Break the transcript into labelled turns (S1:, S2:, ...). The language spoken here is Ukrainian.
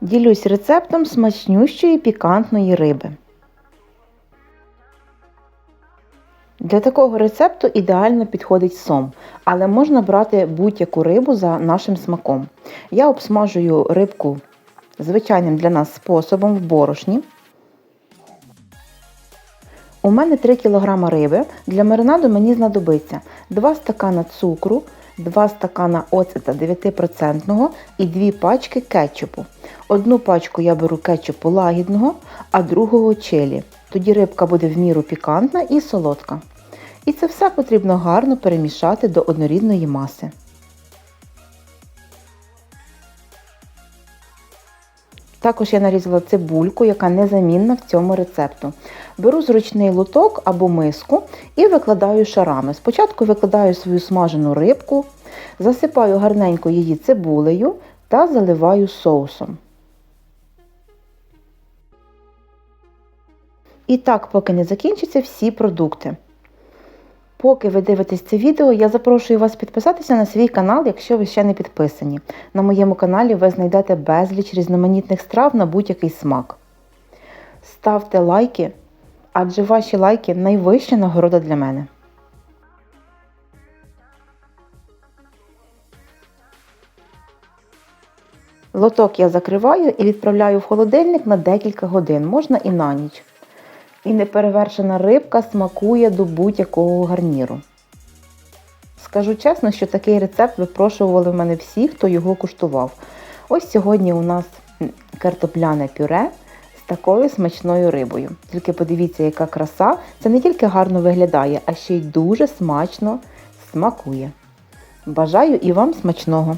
S1: Ділюсь рецептом смачнющої пікантної риби. Для такого рецепту ідеально підходить сом, але можна брати будь-яку рибу за нашим смаком. Я обсмажую рибку звичайним для нас способом в борошні. У мене 3 кг риби. Для маринаду мені знадобиться 2 стакана цукру, 2 стакана оцета 9% і 2 пачки кетчупу. Одну пачку я беру кетчупу лагідного, а другого чилі. Тоді рибка буде в міру пікантна і солодка. І це все потрібно гарно перемішати до однорідної маси. Також я нарізала цибульку, яка незамінна в цьому рецепту. Беру зручний лоток або миску і викладаю шарами. Спочатку викладаю свою смажену рибку, засипаю гарненько її цибулею та заливаю соусом. І так, поки не закінчаться всі продукти. Поки ви дивитесь це відео, я запрошую вас підписатися на свій канал, якщо ви ще не підписані. На моєму каналі ви знайдете безліч різноманітних страв на будь-який смак. Ставте лайки, адже ваші лайки найвища нагорода для мене. Лоток я закриваю і відправляю в холодильник на декілька годин, можна і на ніч. І неперевершена рибка смакує до будь-якого гарніру. Скажу чесно, що такий рецепт випрошували в мене всі, хто його куштував. Ось сьогодні у нас картопляне пюре з такою смачною рибою. Тільки подивіться, яка краса. Це не тільки гарно виглядає, а ще й дуже смачно смакує. Бажаю і вам смачного!